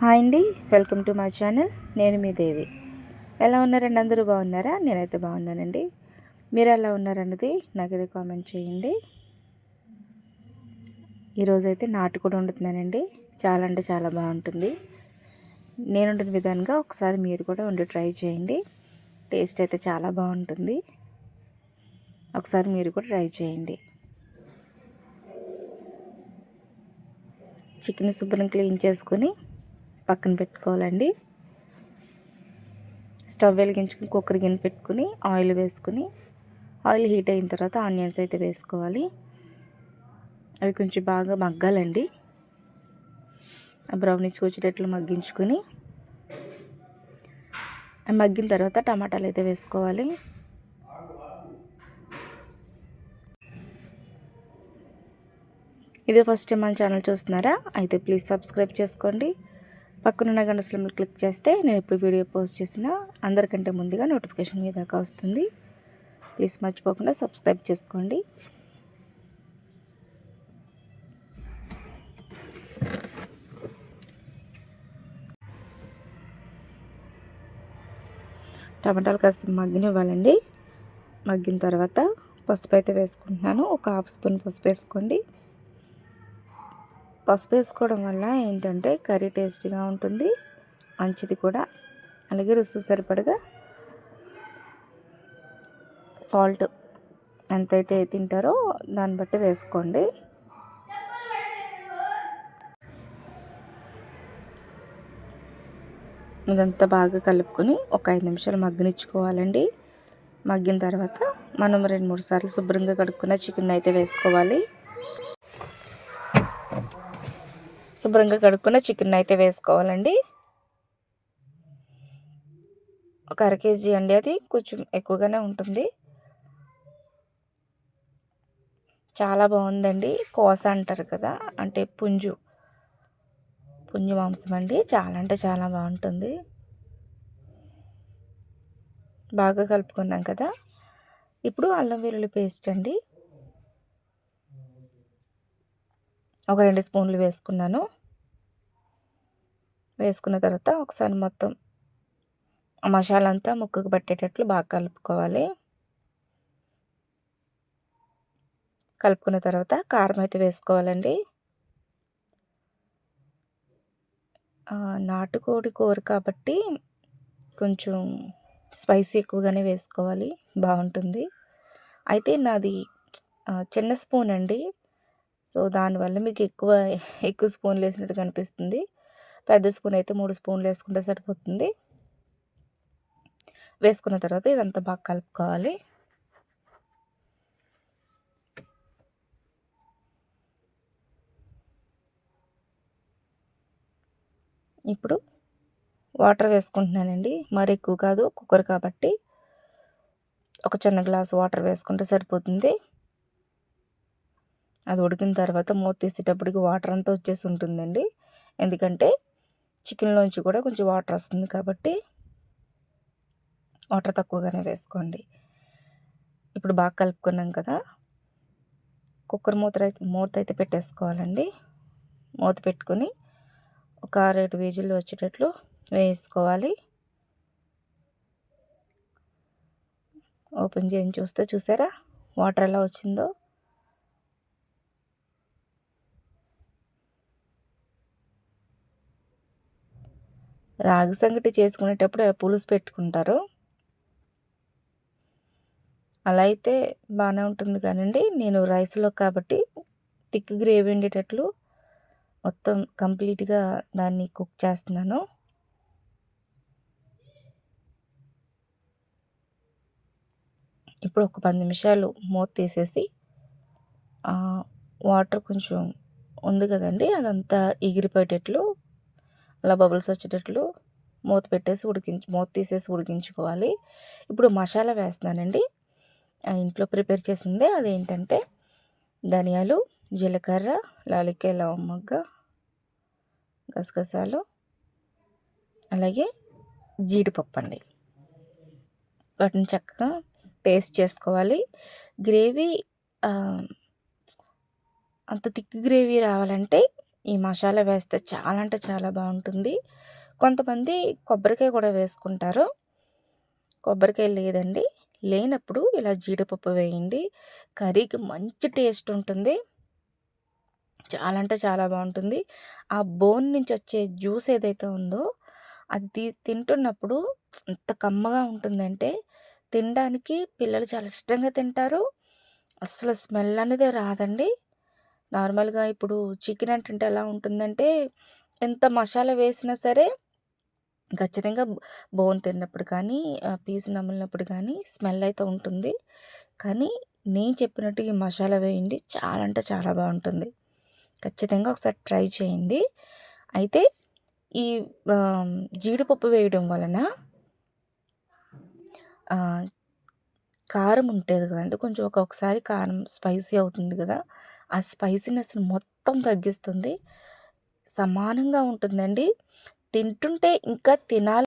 Hi అండి welcome to my channel. నేను మీ దేవి. ఎలా ఉన్నారండి అందరూ? బాగున్నారా? నేనైతే బాగున్నానండి. మీరు ఎలా ఉన్నారన్నది నాకైతే కామెంట్ చేయండి. ఈరోజైతే నాటు కూడా వండుతున్నానండి. చాలా అంటే చాలా బాగుంటుంది. నేను వండిన విధంగా ఒకసారి మీరు కూడా వండి ట్రై చేయండి. టేస్ట్ అయితే చాలా బాగుంటుంది. ఒకసారి మీరు కూడా ట్రై చేయండి. చికెన్ శుభ్రం క్లీన్ చేసుకొని పక్కన పెట్టుకోవాలండి. స్టవ్ వెలిగించుకుని కుక్కర్ గిన్నె పెట్టుకుని ఆయిల్ వేసుకుని ఆయిల్ హీట్ అయిన తర్వాత ఆనియన్స్ అయితే వేసుకోవాలి. అవి కొంచెం బాగా మగ్గాలండి. ఆ బ్రౌనీస్ వచ్చేటట్లు మగ్గించుకొని మగ్గిన తర్వాత టమాటాలు అయితే వేసుకోవాలి. ఇదే ఫస్ట్ టైం మన ఛానల్ చూస్తున్నారా? అయితే ప్లీజ్ సబ్స్క్రైబ్ చేసుకోండి. పక్కనున్న గంట క్లిక్ చేస్తే నేను ఇప్పుడు వీడియో పోస్ట్ చేసిన అందరికంటే ముందుగా నోటిఫికేషన్ మీ దాకా వస్తుంది. ప్లీజ్ మర్చిపోకుండా సబ్స్క్రైబ్ చేసుకోండి. టమాటాలు కాస్త మగ్గినివ్వాలండి. మగ్గిన తర్వాత పసుపు అయితే వేసుకుంటున్నాను. ఒక హాఫ్ స్పూన్ పసుపు వేసుకోండి. పసుపు వేసుకోవడం వల్ల ఏంటంటే కర్రీ టేస్టీగా ఉంటుంది మంచిది కూడా. అలాగే రుచి సరిపడగా సాల్ట్ ఎంతైతే తింటారో దాన్ని బట్టి వేసుకోండి. ఇదంతా బాగా కలుపుకొని ఒక ఐదు నిమిషాలు మగ్గనిచ్చుకోవాలండి. మగ్గిన తర్వాత మనం రెండు మూడు సార్లు శుభ్రంగా కడుక్కున్న చికెన్ అయితే వేసుకోవాలి. శుభ్రంగా కడుక్కున్న చికెన్ అయితే వేసుకోవాలండి. ఒక అర కేజీ అండి అది కొంచెం ఎక్కువగానే ఉంటుంది. చాలా బాగుందండి. కోస అంటారు కదా అంటే పుంజు. పుంజు మాంసం అండి. చాలా అంటే చాలా బాగుంటుంది. బాగా కలుపుకున్నాం కదా. ఇప్పుడు అల్లం వెల్లుల్లి పేస్ట్ అండి. ఒక రెండు స్పూన్లు వేసుకున్నాను. వేసుకున్న తర్వాత ఒకసారి మొత్తం మసాలా అంతా ముక్కకు పట్టేటట్లు బాగా కలుపుకోవాలి. కలుపుకున్న తర్వాత కారం అయితే వేసుకోవాలండి. నాటుకోడి కూర కాబట్టి కొంచెం స్పైసీ ఎక్కువగానే వేసుకోవాలి. బాగుంటుంది. అయితే నాది చిన్న స్పూన్ అండి. సో దానివల్ల మీకు ఎక్కువ ఎక్కువ స్పూన్లు వేసినట్టు కనిపిస్తుంది. పెద్ద స్పూన్ అయితే మూడు స్పూన్లు వేసుకుంటే సరిపోతుంది. వేసుకున్న తర్వాత ఇదంతా బాగా కలుపుకోవాలి. ఇప్పుడు వాటర్ వేసుకుంటున్నానండి. మరి ఎక్కువ కాదు కుక్కర్ కాబట్టి ఒక చిన్న గ్లాస్ వాటర్ వేసుకుంటే సరిపోతుంది. అది ఉడికిన తర్వాత మూత తీసేటప్పటికి వాటర్ అంతా వచ్చేసి ఉంటుందండి. ఎందుకంటే చికెన్లోంచి కూడా కొంచెం వాటర్ వస్తుంది కాబట్టి వాటర్ తక్కువగానే వేసుకోండి. ఇప్పుడు బాగా కలుపుకున్నాం కదా. కుక్కర్ మూత అయితే మూత అయితే పెట్టేసుకోవాలండి. మూత పెట్టుకొని ఒక ఆరేడు వేజీలు వచ్చేటట్లు వేసుకోవాలి. ఓపెన్ చేయని చూస్తే చూసారా? వాటర్ ఎలా వచ్చిందో? రాగి సంగటి చేసుకునేటప్పుడు పులుసు పెట్టుకుంటారు. అలా అయితే బాగానే ఉంటుంది కానండి. నేను రైస్లో కాబట్టి థిక్ గ్రేవీ ఉండేటట్లు మొత్తం కంప్లీట్గా దాన్ని కుక్ చేస్తున్నాను. ఇప్పుడు ఒక పది నిమిషాలు మూత తీసేసి వాటర్ కొంచెం ఉంది కదండి అదంతా ఎగిరిపోయేటట్లు అలా బబుల్స్ వచ్చేటట్లు మూత పెట్టేసి ఉడికించు మూత తీసేసి ఉడికించుకోవాలి. ఇప్పుడు మసాలా వేస్తున్నానండి. ఇంట్లో ప్రిపేర్ చేసిందే అదేంటంటే ధనియాలు జీలకర్ర లాలికాయ లవమ్మగ్గ గసగసాలు అలాగే జీడిపప్పు అండి. వాటిని చక్కగా పేస్ట్ చేసుకోవాలి. గ్రేవీ అంత థిక్ గ్రేవీ రావాలంటే ఈ మసాలా వేస్తే చాలా అంటే చాలా బాగుంటుంది. కొంతమంది కొబ్బరికాయ కూడా వేసుకుంటారు. కొబ్బరికాయ లేదండి. లేనప్పుడు ఇలా జీడిపప్పు వేయండి. కర్రీకి మంచి టేస్ట్ ఉంటుంది. చాలా అంటే చాలా బాగుంటుంది. ఆ బోన్ నుంచి వచ్చే జ్యూస్ ఏదైతే ఉందో అది తీ తింటున్నప్పుడు ఎంత కమ్మగా ఉంటుందంటే తినడానికి పిల్లలు చాలా ఇష్టంగా తింటారు. అసలు స్మెల్ అనేది రాదండి. నార్మల్గా ఇప్పుడు చికెన్ అంటుంటే ఎలా ఉంటుందంటే ఎంత మసాలా వేసినా సరే ఖచ్చితంగా బోన్ తిన్నప్పుడు కానీ పీస్ నమిలినప్పుడు కానీ స్మెల్ అయితే ఉంటుంది. కానీ నేను చెప్పినట్టు ఈ మసాలా వేయండి చాలా అంటే చాలా బాగుంటుంది. ఖచ్చితంగా ఒకసారి ట్రై చేయండి. అయితే ఈ జీడిపప్పు వేయడం వలన కారం ఉంటుంది కదండి కొంచెం ఒక్కొక్కసారి కారం స్పైసీ అవుతుంది కదా ఆ స్పైసీనెస్ని మొత్తం తగ్గిస్తుంది. సమానంగా ఉంటుందండి. తింటుంటే ఇంకా తినాలి.